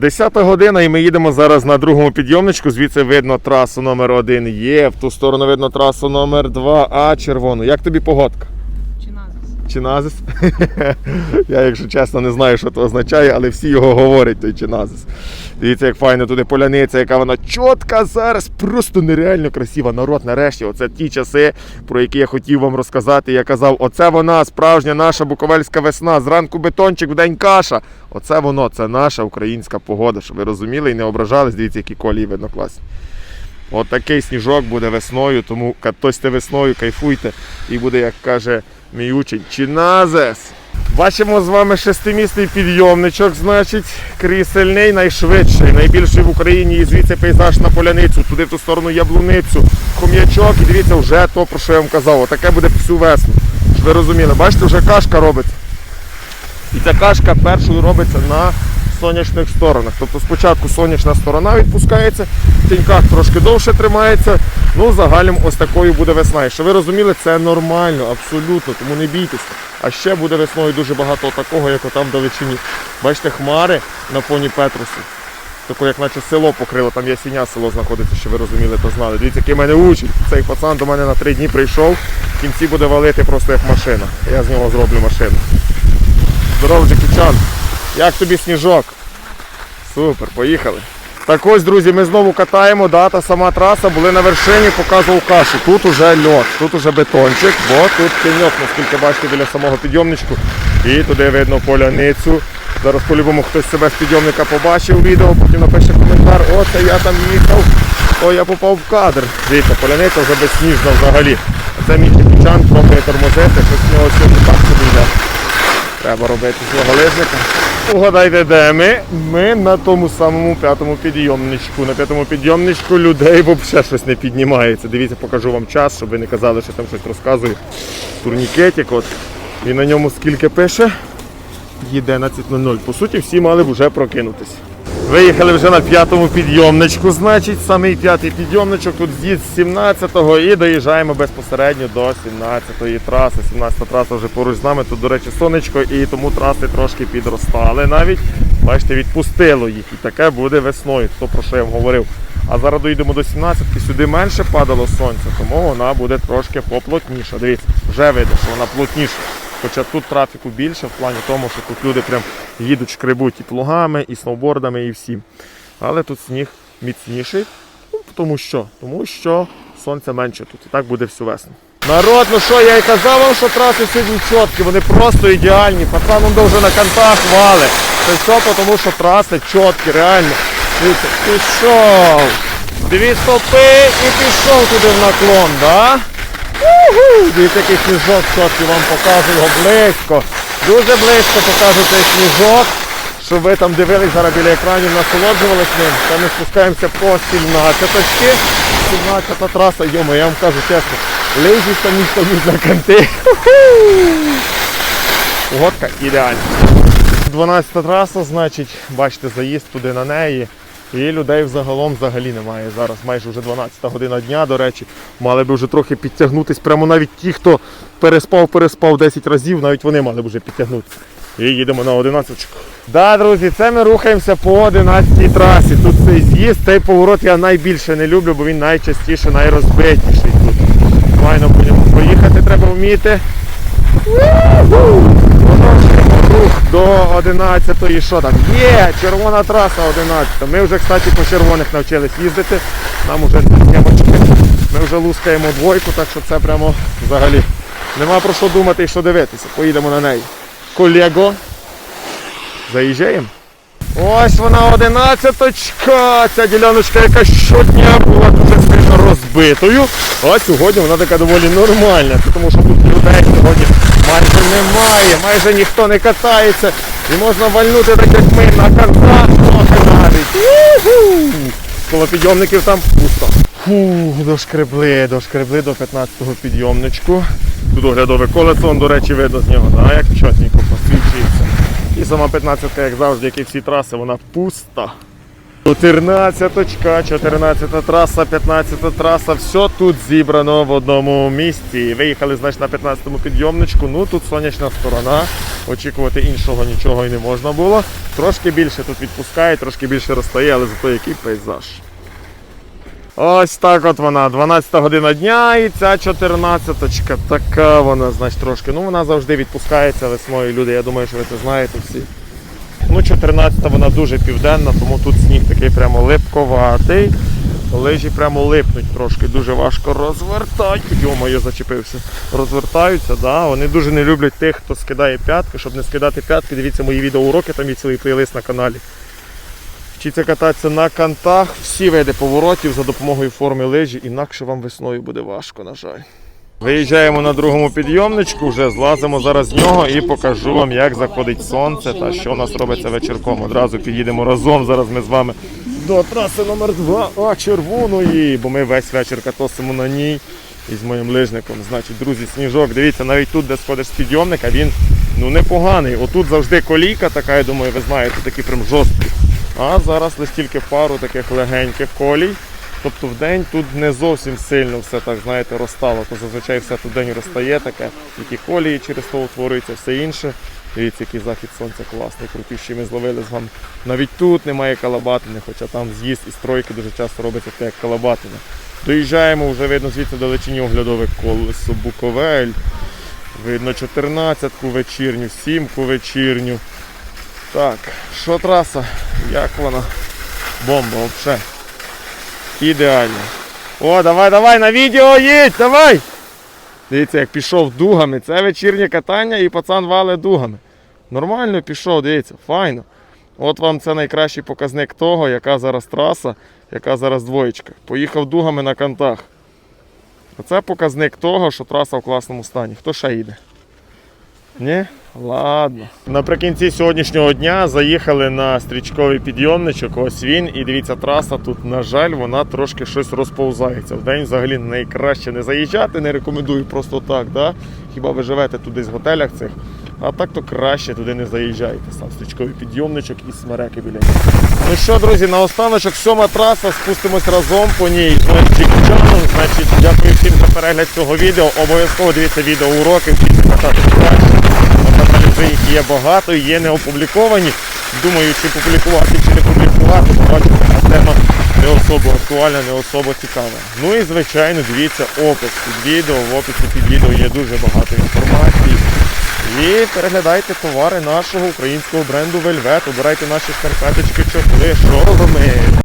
Десята година, і ми їдемо зараз на другому підйомничку. Звідси видно трасу номер один є. В ту сторону видно трасу номер 2 а червону. Як тобі погодка? Чи назис? Чиназис? Я, якщо чесно, не знаю, що це означає, але всі його говорять, той чиназис. Дивіться, як файно туди поляниця, яка вона чітка зараз, просто нереально красива. Народ, нарешті, оце ті часи, про які я хотів вам розказати. Я казав, оце вона, справжня наша буковельська весна. Зранку бетончик, вдень каша. Оце воно, це наша українська погода, щоб ви розуміли і не ображались. Дивіться, які колії видно класні. От такий сніжок буде весною, тому катосьте весною, кайфуйте. І буде, як каже мій учень, Чиназес. Бачимо з вами шестимісний підйомничок, значить, крісельний, найшвидший, найбільший в Україні. І звідси пейзаж на поляницю, туди в ту сторону яблуницю, хом'ячок. І дивіться, вже то, про що я вам казав. Отаке буде всю весну. Щоб ви розуміли, бачите, вже кашка робиться. І ця кашка першою робиться на сонячних сторонах. Тобто спочатку сонячна сторона відпускається, в тіньках трошки довше тримається. Ну, загалом ось такою буде весна. І що ви розуміли, це нормально, абсолютно, тому не бійтесь. А ще буде весною дуже багато такого, як отам далечині. Бачите, хмари на фоні Петрусу. Таке, як наче село покрило, там ясіня село знаходиться, що ви розуміли, то знали. Дивіться, який мене учить. Цей пацан до мене на три дні прийшов, в кінці буде валити просто як машина. Я з нього зроблю машину. Здоров, Джекічан. Як тобі сніжок? Супер, поїхали. Так ось, друзі, ми знову катаємо, да, та сама траса, були на вершині, показував кашу. Тут уже льот, тут уже бетончик, бо тут тіньок, наскільки бачите, біля самого підйомничку. І туди видно поляницю. Зараз по-любому хтось себе з підйомника побачив відео, потім напише коментар, о, це я там їхав, о, я попав в кадр. Дивіться, поляниця вже безсніжна взагалі. А це мій капітан пробує тормозити, щось в нього сьогодні так собі йде. Треба робити цього лижника. Угадайте, де ми? Ми на тому самому п'ятому підйомничку. На п'ятому підйомничку людей взагалі щось не піднімається. Дивіться, покажу вам час, щоб ви не казали, що там щось розказую. Турнікетик от. І на ньому скільки пише? Є 11.00. По суті, всі мали б вже прокинутися. Виїхали вже на п'ятому підйомничку, значить, самий п'ятий підйомничок, тут з'їзд з 17-го і доїжджаємо безпосередньо до 17-ї траси. 17-та траса вже поруч з нами, тут, до речі, сонечко, і тому траси трошки підростали навіть. Бачите, відпустило їх. І таке буде весною, то про що я вам говорив. А зараз доїдемо до 17-ки, сюди менше падало сонця, тому вона буде трошки поплотніша. Дивіться, вже видно, що вона плотніша. Хоча тут трафіку більше в плані тому, що тут люди прям їдуть, шкребуть і плугами, і сноубордами, і всім. Але тут сніг міцніший. Ну, тому що? Тому що сонця менше тут. І так буде всю весну. Народ, ну що, я і казав вам, що траси сьогодні чіткі, вони просто ідеальні. Пацан он вже на кантах вали. Це все тому, що траси чіткі, реально. Дивіться, пішов. Дві стопи і пішов туди в наклон, да? Дивіться, який сніжок чіткий вам покажу його близько. Дуже близько покажу цей сніжок, щоб ви там дивились зараз біля екранів, насолоджувались ним. Та ми спускаємося по 17-очки. 17 траса, йомо, я вам кажу чесно, лижі самі стоїть на канти. Погодка ідеальна. 12 траса, значить, бачите, заїзд туди на неї. І людей взагалом взагалі немає. Зараз майже вже 12 година дня, до речі. Мали б вже трохи підтягнутись. Прямо навіть ті, хто переспав, переспав 10 разів, навіть вони мали б вже підтягнутися. І їдемо на 11. Да, друзі, це ми рухаємося по 11 трасі. Тут цей з'їзд, цей поворот я найбільше не люблю, бо він найчастіше найрозбитіший тут. Файно ньому проїхати треба вміти. До 11-ї. Що там? Є! Червона траса 11. Ми вже, кстати, по червоних навчились їздити. Нам вже схемочки. Ми вже лускаємо двойку, так що це прямо взагалі. Нема про що думати і що дивитися. Поїдемо на неї. Колего. Заїжджаємо. Ось вона одинадцяточка. Ця діляночка, яка щодня була дуже сильно розбитою. А сьогодні вона така доволі нормальна, тому що тут людей сьогодні майже немає, майже ніхто не катається. І можна вальнути так, як ми на картах трохи навіть. Коло підйомників там пусто. Фу, дошкребли, дошкребли до 15-го підйомничку. Тут оглядове колесо, до речі, видно з нього, да, як чотненько посвічується. І сама 15-ка, як завжди, як і всі траси, вона пуста. 14, 14 траса, 15 траса, все тут зібрано в одному місці. Виїхали, значить, на 15-му підйомничку. Ну тут сонячна сторона. Очікувати іншого нічого і не можна було. Трошки більше тут відпускає, трошки більше розстає, але зато який пейзаж. Ось так от вона, 12 година дня і ця 14 така вона, значить, трошки. Ну вона завжди відпускається весною. Люди, я думаю, що ви це знаєте всі. Ну, 14 вона дуже південна, тому тут сніг такий прямо липковатий. Лижі прямо липнуть трошки, дуже важко розвертати. Йо-моє, зачепився. Розвертаються, да. Вони дуже не люблять тих, хто скидає п'ятки. Щоб не скидати п'ятки, дивіться мої відеоуроки, там є цілий плейлист на каналі. Вчіться кататися на кантах, всі види поворотів за допомогою форми лижі, інакше вам весною буде важко, на жаль. Виїжджаємо на другому підйомничку, вже злазимо зараз з нього і покажу вам, як заходить сонце та що у нас робиться вечірком. Одразу під'їдемо разом. Зараз ми з вами до траси номер 2 а червоної, бо ми весь вечір катосимо на ній із моїм лижником. Значить, друзі, сніжок. Дивіться, навіть тут, де сходиш з підйомника, він ну непоганий. Отут завжди колійка така, я думаю, ви знаєте, такі прям жорсткі. А зараз лише тільки пару таких легеньких колій. Тобто в день тут не зовсім сильно все так, знаєте, розстало. То зазвичай все тут день розстає таке, які колії через то утворюються, все інше. Дивіться, який захід сонця класний, крутющий. Ми зловили з вами. Навіть тут немає калабатини, хоча там з'їзд і стройки дуже часто робиться таке, як калабатина. Доїжджаємо, вже видно звідси далечині оглядове колесо Буковель. Видно 14-ку вечірню, 7-ку вечірню. Так, що траса? Як вона? Бомба, взагалі. Ідеально. О, давай, давай, на відео їдь, давай! Дивіться, як пішов дугами. Це вечірнє катання і пацан вале дугами. Нормально пішов, дивіться, файно. От вам це найкращий показник того, яка зараз траса, яка зараз двоєчка. Поїхав дугами на кантах. Оце показник того, що траса в класному стані. Хто ще їде? Ні? Ладно. Наприкінці сьогоднішнього дня заїхали на стрічковий підйомничок. Ось він. І дивіться, траса тут, на жаль, вона трошки щось розповзається. Вдень взагалі найкраще не заїжджати, не рекомендую просто так. Да? Хіба ви живете туди в готелях цих. А так то краще туди не заїжджайте. Сам стрічковий підйомничок і смереки біля нього. Ну що, друзі, наостаночок сьома траса, спустимось разом по ній з. Значить, дякую всім за перегляд цього відео. Обов'язково дивіться відео уроки, вчіться катати краще. Вже їх є багато, є не опубліковані. Думаю, чи публікувати, чи не публікувати, побачите, а тема не особо актуальна, не особо цікава. Ну і звичайно, дивіться опис під відео. В описі під відео є дуже багато інформації. І переглядайте товари нашого українського бренду Вельвет, обирайте наші шкарпеточки, чохли, шоломи.